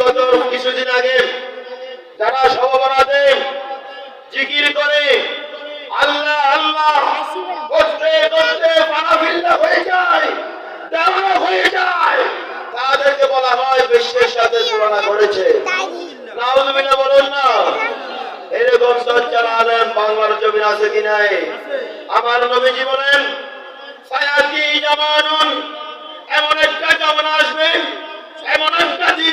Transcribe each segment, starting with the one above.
গত কিছুদিন আগে যারা সভাপনাতে জিকির করে, আল্লাহ আল্লাহ করতে করতে পানাফিল্লা হয়ে যায় তাদেরকে বলা হয় বিশ্বের সাথে তুলনা করেছে। না, এরকম সচ্চার আলেম বাংলার জমিন আছে কি নাই? আমার নবীজি বলেন এমন একটা জামান আসবে এমন একটা দিন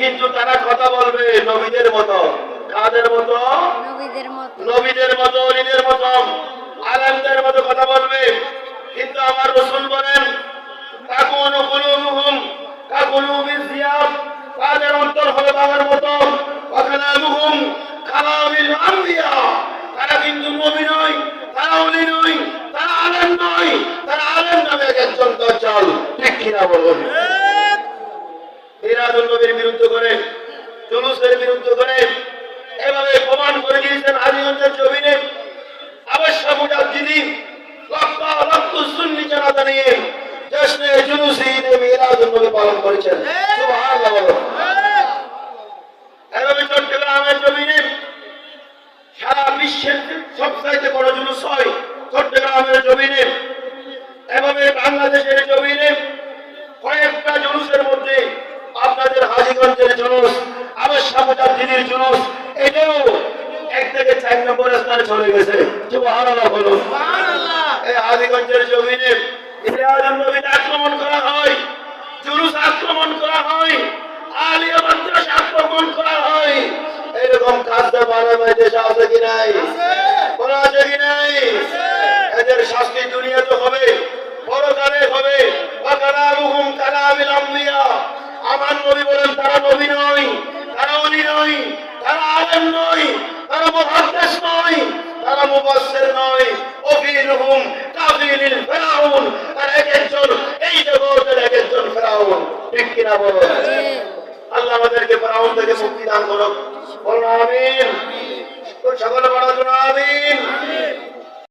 কিন্তু তারা কথা বলবে নবীদের মতো। কাদের মতো? নবীদের মতো। নবীদের মতো অলিদের মতো আলেমদের মতো কথা বলবে। কিন্তু আমার রসুল বলেন কাকুন কুলুবুহুম কাকুলুবিজ জিয়াব তাদের অন্তর হবে বাবার মতো। ওয়াকালামুহুম কালামিল আম্বিয়া। তারা কিন্তু নবী নয় তারা অলি নয় তারা আলেম নয় তারা আলেম নামে একজন দজ্জাল। ঠিক কিনা বলুন? মিরাজুল নবীর বিরুদ্ধে করে, জুলুসের বিরুদ্ধে করে, এভাবে প্রমাণ করে দিয়েছেন আলিগঞ্জের জমিনে। অবশ্য মুজাদ্দিদি লক্ষ লক্ষ সুন্নি জানাজা নিয়ে জশ্নে জুলুসে ঈদে মিরাজুল নবী পালন করেছেন। এভাবে চট্টগ্রামের জমিনে সারা বিশ্বের সবচাইতে বড় জুলুস হয় চট্টগ্রামের জমিনে। এভাবে বাংলাদেশের জমিনে হাজিগঞ্জের জুলুস আবার সামুজাদ্দিনের জুলুস এটাও এক থেকে চার নম্বর স্থানে চলে গেছে। এই হাজিগঞ্জের জমিনে আক্রমণ করা হয় জুলুস আক্রমণ করা হয় আলিয়া মাদ্রাসা আক্রমণ করা হয়। এরকম কাজটা বানাবাই দেশে আছে কি নাই? বলা আছে কি নাই? এদের শাস্তি দুনিয়াতে হবে। তারা মুফাসসির নয় ওফিলহুম কাফিলিল ফিরাউন। আর এক একজন এই জগতের এক একজন ফিরাউন। ঠিক কিনা বলো আল্লাহ আমাদেরকে ফিরাউন থেকে মুক্তি দান করুক। বলুন আমিন। সকলে বলা আমিন।